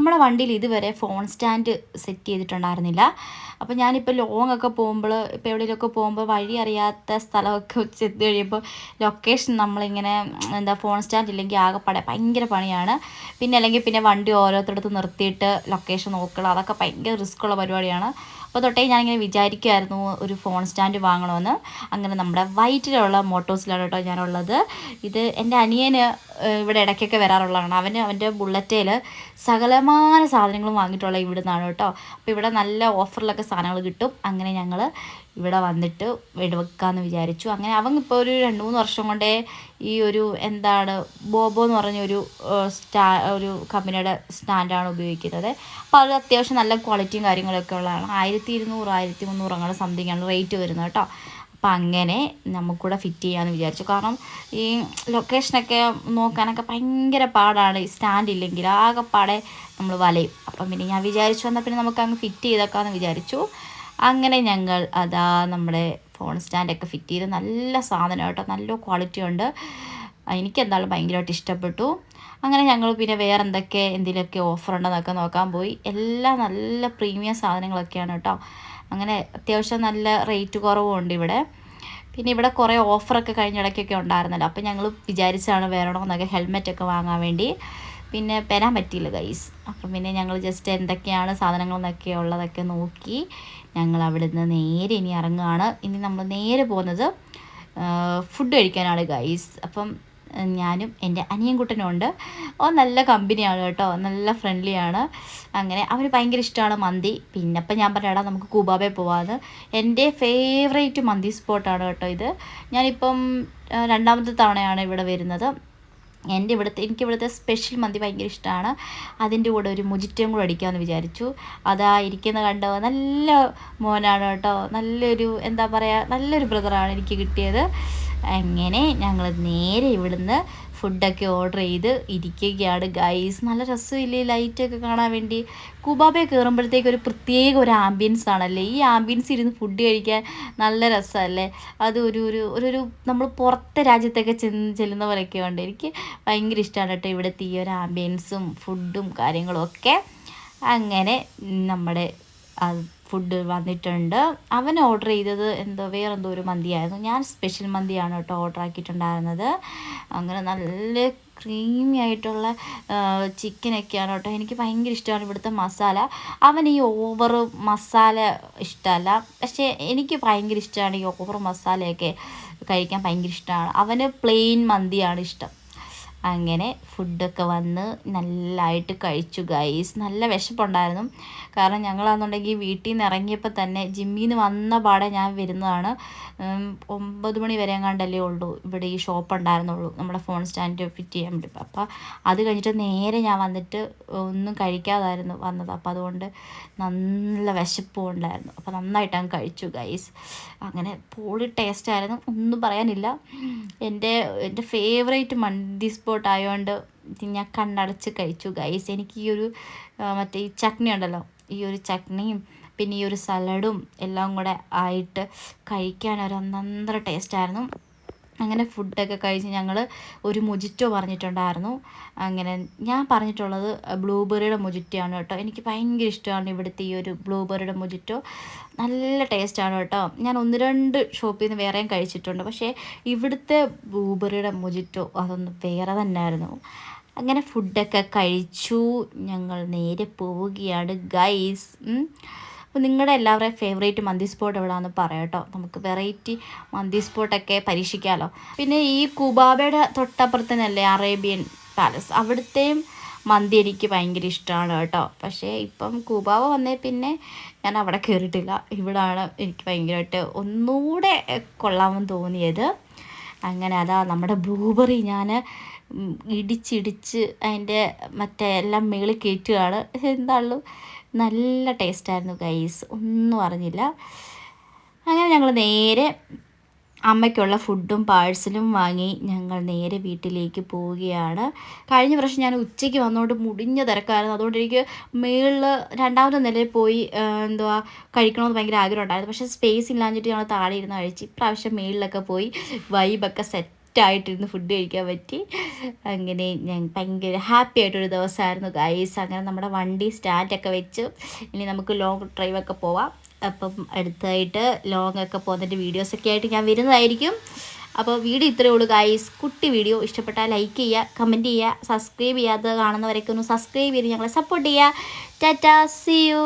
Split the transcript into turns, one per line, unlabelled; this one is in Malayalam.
നമ്മുടെ വണ്ടിയിൽ ഇതുവരെ ഫോൺ സ്റ്റാൻഡ് സെറ്റ് ചെയ്തിട്ടുണ്ടായിരുന്നില്ല. അപ്പോൾ ഞാനിപ്പോൾ ലോങ് ഒക്കെ പോകുമ്പോൾ ഇപ്പോൾ എവിടെയെങ്കിലുമൊക്കെ പോകുമ്പോൾ വഴി അറിയാത്ത സ്ഥലമൊക്കെ ചെന്ന് കഴിയുമ്പോൾ ലൊക്കേഷൻ നമ്മളിങ്ങനെ എന്താ ഫോൺ സ്റ്റാൻഡ് ഇല്ലെങ്കിൽ ആകെപ്പാടെ ഭയങ്കര പണിയാണ്. പിന്നെ അല്ലെങ്കിൽ പിന്നെ വണ്ടി ഓരോരുത്തരടുത്ത് നിർത്തിയിട്ട് ലൊക്കേഷൻ നോക്കുക അതൊക്കെ ഭയങ്കര റിസ്ക്കുള്ള പരിപാടിയാണ്. അപ്പോൾ തൊട്ടേ ഞാനിങ്ങനെ വിചാരിക്കുമായിരുന്നു ഒരു ഫോൺ സ്റ്റാൻഡ് വാങ്ങണമെന്ന്. അങ്ങനെ നമ്മുടെ വൈറ്റിലുള്ള മോട്ടോസിലാണ് കേട്ടോ ഞാനുള്ളത്. ഇത് എന്റെ അനിയന് ഇവിടെ ഇടയ്ക്കൊക്കെ വരാറുള്ളതാണ്. അവന് അവന്റെ ബുള്ളറ്റേൽ സകലമാന സാധനങ്ങളും വാങ്ങിയിട്ടുള്ള ഇവിടെ നിന്നാണ് കേട്ടോ. അപ്പോൾ ഇവിടെ നല്ല ഓഫറിലൊക്കെ സാധനങ്ങൾ കിട്ടും. അങ്ങനെ ഞങ്ങൾ ഇവിടെ വന്നിട്ട് വെടിവെക്കാമെന്ന് വിചാരിച്ചു. അങ്ങനെ അവൻ ഇപ്പോൾ ഒരു രണ്ട് മൂന്ന് വർഷം കൊണ്ടേ ഈ ഒരു എന്താണ് ബോബോ എന്ന് പറഞ്ഞ ഒരു സ്റ്റാ ഒരു കമ്പനിയുടെ സ്റ്റാൻഡാണ് ഉപയോഗിക്കുന്നത്. അപ്പോൾ അത് അത്യാവശ്യം നല്ല ക്വാളിറ്റിയും കാര്യങ്ങളൊക്കെ ഉള്ളതാണ്. ആയിരത്തി ഇരുന്നൂറ് ആയിരത്തി മുന്നൂറ് അങ്ങനെ സംതിങ് ആണ് റേറ്റ് വരുന്നത് കേട്ടോ. അപ്പം അങ്ങനെ നമുക്കൂടെ ഫിറ്റ് ചെയ്യാമെന്ന് വിചാരിച്ചു. കാരണം ഈ ലൊക്കേഷനൊക്കെ നോക്കാനൊക്കെ ഭയങ്കര പാടാണ്. സ്റ്റാൻഡ് ഇല്ലെങ്കിൽ ആകെപ്പാടെ നമ്മൾ വലയും. അപ്പം പിന്നെ ഞാൻ വിചാരിച്ചു വന്നാൽ പിന്നെ നമുക്ക് അങ്ങ് ഫിറ്റ് ചെയ്തേക്കാമെന്ന് വിചാരിച്ചു. അങ്ങനെ ഞങ്ങൾ അതാ നമ്മുടെ ഫോൺ സ്റ്റാൻഡൊക്കെ ഫിറ്റ് ചെയ്ത് നല്ല സാധനം കേട്ടോ. നല്ല ക്വാളിറ്റി ഉണ്ട്. എനിക്ക് എന്തായാലും ഭയങ്കരമായിട്ട് ഇഷ്ടപ്പെട്ടു. അങ്ങനെ ഞങ്ങൾ പിന്നെ വേറെ എന്തൊക്കെ എന്തെങ്കിലുമൊക്കെ ഓഫർ ഉണ്ടെന്നൊക്കെ നോക്കാൻ പോയി. എല്ലാം നല്ല പ്രീമിയം സാധനങ്ങളൊക്കെയാണ് കേട്ടോ. അങ്ങനെ അത്യാവശ്യം നല്ല റേറ്റ് കുറവും ഉണ്ട് ഇവിടെ. പിന്നെ ഇവിടെ കുറേ ഓഫറൊക്കെ കഴിഞ്ഞ ഇടയ്ക്കൊക്കെ ഉണ്ടായിരുന്നല്ലോ. അപ്പം ഞങ്ങൾ വിചാരിച്ചാണ് വരണമെന്നൊക്കെ ഹെൽമെറ്റൊക്കെ വാങ്ങാൻ വേണ്ടി. പിന്നെ വരാൻ പറ്റിയില്ല ഗൈസ് അപ്പം പിന്നെ ഞങ്ങൾ ജസ്റ്റ് എന്തൊക്കെയാണ് സാധനങ്ങൾ സാധനങ്ങളെന്നൊക്കെ ഉള്ളതൊക്കെ നോക്കി ഞങ്ങൾ അവിടുന്ന് നേരെ ഇനി ഇറങ്ങുകയാണ്. ഇനി നമ്മൾ നേരെ പോകുന്നത് ഫുഡ് കഴിക്കാനാണ് ഗൈസ് അപ്പം ഞാനും എന്റെ അനിയൻ കുട്ടനും ഉണ്ട് ഓ നല്ല കമ്പനിയാണ് കേട്ടോ. നല്ല ഫ്രണ്ട്ലിയാണ്. അങ്ങനെ അവന് ഭയങ്കര ഇഷ്ടമാണ് മന്തി. പിന്നെ അപ്പം ഞാൻ പറയാടാ നമുക്ക് കൂബാബെ പോവാന്ന്. എന്റെ ഫേവറേറ്റ് മന്തി സ്പോട്ടാണ് കേട്ടോ ഇത്. ഞാനിപ്പം രണ്ടാമത്തെ തവണയാണ് ഇവിടെ വരുന്നത്. എന്റെ ഇവിടുത്തെ എനിക്ക് ഇവിടുത്തെ സ്പെഷ്യൽ മന്തി ഭയങ്കര ഇഷ്ടമാണ്. അതിന്റെ കൂടെ ഒരു മുജിറ്റയും കൂടെ അടിക്കാമെന്ന് വിചാരിച്ചു. അതാ ഇരിക്കുന്ന കണ്ടോ? നല്ല മോനാണ് കേട്ടോ. നല്ലൊരു എന്താ പറയുക നല്ലൊരു ബ്രദറാണ് എനിക്ക് കിട്ടിയത്. അങ്ങനെ ഞങ്ങൾ നേരെ ഇവിടുന്ന് ഫുഡൊക്കെ ഓർഡർ ചെയ്ത് ഇരിക്കുകയാണ്. ഗൈസ് നല്ല രസമില്ലേ ലൈറ്റൊക്കെ കാണാൻ വേണ്ടി? കുബാബെ കയറുമ്പോഴത്തേക്ക് ഒരു പ്രത്യേക ഒരു ആംബിയൻസ് ആണല്ലേ? ഈ ആംബിയൻസ് ഇരുന്ന് ഫുഡ് കഴിക്കാൻ നല്ല രസമല്ലേ? അത് ഒരു ഒരു ഒരു നമ്മൾ പുറത്തെ രാജ്യത്തൊക്കെ ചെന്ന് ചെല്ലുന്ന പോലെയൊക്കെ ഉണ്ട്. എനിക്ക് ഭയങ്കര ഇഷ്ടമാണ് കേട്ടോ ഇവിടുത്തെ ഈ ഒരു ആംബിയൻസും ഫുഡും കാര്യങ്ങളും ഒക്കെ. അങ്ങനെ നമ്മുടെ ഫുഡ് വന്നിട്ടുണ്ട്. അവൻ ഓർഡർ ചെയ്തത് എന്തോ വേറെന്തോ ഒരു മന്തിയായിരുന്നു. ഞാൻ സ്പെഷ്യൽ മന്തിയാണ് കേട്ടോ ഓർഡർ ആക്കിയിട്ടുണ്ടായിരുന്നത്. അങ്ങനെ നല്ല ക്രീമി ആയിട്ടുള്ള ചിക്കനൊക്കെയാണ് കേട്ടോ എനിക്ക് ഭയങ്കര ഇഷ്ടമാണ് ഇവിടുത്തെ മസാല. അവൻ ഈ ഓവർ മസാല ഇഷ്ടമല്ല. പക്ഷേ എനിക്ക് ഭയങ്കര ഇഷ്ടമാണ് ഈ ഓവർ മസാലയൊക്കെ കഴിക്കാൻ ഭയങ്കര ഇഷ്ടമാണ്. അവന് പ്ലെയിൻ മന്തിയാണ് ഇഷ്ടം. അങ്ങനെ ഫുഡൊക്കെ വന്ന് നല്ലതായിട്ട് കഴിച്ചു ഗൈസ് നല്ല വിശപ്പുണ്ടായിരുന്നു. കാരണം ഞങ്ങളാണെന്നുണ്ടെങ്കിൽ വീട്ടിൽ നിന്ന് ഇറങ്ങിയപ്പോൾ തന്നെ ജിമ്മിൽ നിന്ന് വന്ന പാടെ ഞാൻ വരുന്നതാണ്. ഒമ്പത് മണി വരെ എങ്ങാണ്ടല്ലേ ഉള്ളൂ. ഇവിടെ ഈ ഷോപ്പ് ഉണ്ടായിരുന്നുള്ളൂ. നമ്മുടെ ഫോൺ സ്റ്റാൻഡ് ഫിറ്റ് ചെയ്യാൻ വേണ്ടി. അപ്പോൾ അത് കഴിഞ്ഞിട്ട് നേരെ ഞാൻ വന്നിട്ട് ഒന്നും കഴിക്കാതായിരുന്നു വന്നത്. അപ്പോൾ അതുകൊണ്ട് നല്ല വിശപ്പും ഉണ്ടായിരുന്നു. അപ്പോൾ നന്നായിട്ട് അങ്ങ് കഴിച്ചു ഗൈസ് അങ്ങനെ പോളി ടേസ്റ്റ് ആയിരുന്നു. ഒന്നും പറയാനില്ല. എന്റെ എന്റെ ഫേവറേറ്റ് മന്തി സ്പോട്ട് ആയതുകൊണ്ട് ഞാൻ കണ്ണടച്ച് കഴിച്ചു ഗൈസ് എനിക്ക് ഈ ഒരു മറ്റേ ഈ ചട്നി ഉണ്ടല്ലോ ഈ ഒരു ചട്നിയും പിന്നെ ഈ ഒരു സലഡും എല്ലാം കൂടെ ആയിട്ട് കഴിക്കാൻ ഒരു ഒന്നൊന്നര ടേസ്റ്റായിരുന്നു അങ്ങനെ ഫുഡൊക്കെ കഴിച്ച് ഞങ്ങൾ ഒരു മുജിറ്റോ പറഞ്ഞിട്ടുണ്ടായിരുന്നു. അങ്ങനെ ഞാൻ പറഞ്ഞിട്ടുള്ളത് ബ്ലൂബെറിയുടെ മുജിറ്റിയാണ് കേട്ടോ. എനിക്ക് ഭയങ്കര ഇഷ്ടമാണ് ഇവിടുത്തെ ഈ ഒരു ബ്ലൂബെറിയുടെ മുജിറ്റോ നല്ല ടേസ്റ്റാണ് കേട്ടോ. ഞാൻ ഒന്ന് രണ്ട് ഷോപ്പിൽ നിന്ന് വേറെയും കഴിച്ചിട്ടുണ്ട്. പക്ഷേ ഇവിടുത്തെ ബ്ലൂബെറിയുടെ മുജിറ്റോ അതൊന്ന് വേറെ തന്നെയായിരുന്നു അങ്ങനെ ഫുഡൊക്കെ കഴിച്ചു. ഞങ്ങൾ നേരെ പോവുകയാണ് ഗൈസ് അപ്പോൾ നിങ്ങളുടെ എല്ലാവരുടെയും ഫേവറേറ്റ് മന്തി സ്പോട്ട് എവിടെയാണെന്ന് പറയാം കേട്ടോ നമുക്ക് വെറൈറ്റി മന്തി സ്പോട്ടൊക്കെ പരീക്ഷിക്കാമല്ലോ പിന്നെ ഈ കുബാബയുടെ തൊട്ടപ്പുറത്ത് തന്നെയല്ലേ അറേബ്യൻ പാലസ് അവിടുത്തെയും മന്തി എനിക്ക് ഭയങ്കര ഇഷ്ടമാണ് കേട്ടോ. പക്ഷേ ഇപ്പം കുബാവ വന്നേ പിന്നെ ഞാൻ അവിടെ കയറിയിട്ടില്ല ഇവിടാണ് എനിക്ക് ഭയങ്കരമായിട്ട് ഒന്നുകൂടെ കൊള്ളാമെന്ന് തോന്നിയത്. അങ്ങനെ അതാ നമ്മുടെ ബ്ലൂബെറി ഞാൻ ഇടിച്ചിടിച്ച് അതിന്റെ മറ്റേ എല്ലാം മേളിൽ കയറ്റുകയാണ്. എന്താണല്ലോ നല്ല ടേസ്റ്റായിരുന്നു ഗൈസ് ഒന്നും അറിഞ്ഞില്ല. അങ്ങനെ ഞങ്ങൾ നേരെ അമ്മയ്ക്കുള്ള ഫുഡും പാഴ്സലും വാങ്ങി ഞങ്ങൾ നേരെ വീട്ടിലേക്ക് പോവുകയാണ്. കഴിഞ്ഞ പ്രാവശ്യം ഞാൻ ഉച്ചയ്ക്ക് വന്നുകൊണ്ട് മുടിഞ്ഞ തിരക്കായിരുന്നു. അതുകൊണ്ട് എനിക്ക് മേളിൽ രണ്ടാമത്തെ നിലയിൽ പോയി എന്തുവാ കഴിക്കണമെന്ന് ഭയങ്കര ആഗ്രഹം ഉണ്ടായിരുന്നു. പക്ഷേ സ്പേസ് ഇല്ലാഞ്ഞിട്ട് ഞങ്ങൾ താഴെ ഇരുന്ന് കഴിച്ച് ഇപ്രാവശ്യം മേളിലൊക്കെ പോയി വൈബൊക്കെ സെറ്റ് സെറ്റായിട്ടിരുന്ന് ഫുഡ് കഴിക്കാൻ പറ്റി. അങ്ങനെ ഞാൻ ഭയങ്കര ഹാപ്പി ആയിട്ടൊരു ദിവസമായിരുന്നു ഗൈസ് അങ്ങനെ നമ്മുടെ വണ്ടി സ്റ്റാൻഡൊക്കെ വെച്ച്. ഇനി നമുക്ക് ലോങ് ഡ്രൈവൊക്കെ പോവാം. അപ്പം അടുത്തായിട്ട് ലോങ് ഒക്കെ പോകുന്നതിന്റെ വീഡിയോസൊക്കെ ആയിട്ട് ഞാൻ വരുന്നതായിരിക്കും. അപ്പോൾ വീഡിയോ ഇത്രയേ ഉള്ളൂ ഗൈസ് കുട്ടി വീഡിയോ ഇഷ്ടപ്പെട്ടാൽ ലൈക്ക് ചെയ്യുക കമന്റ് ചെയ്യുക സബ്സ്ക്രൈബ് ചെയ്യാതെ കാണുന്നവരൊക്കെ ഒന്ന് സബ്സ്ക്രൈബ് ചെയ്ത് ഞങ്ങളെ സപ്പോർട്ട് ചെയ്യുക. Tata C U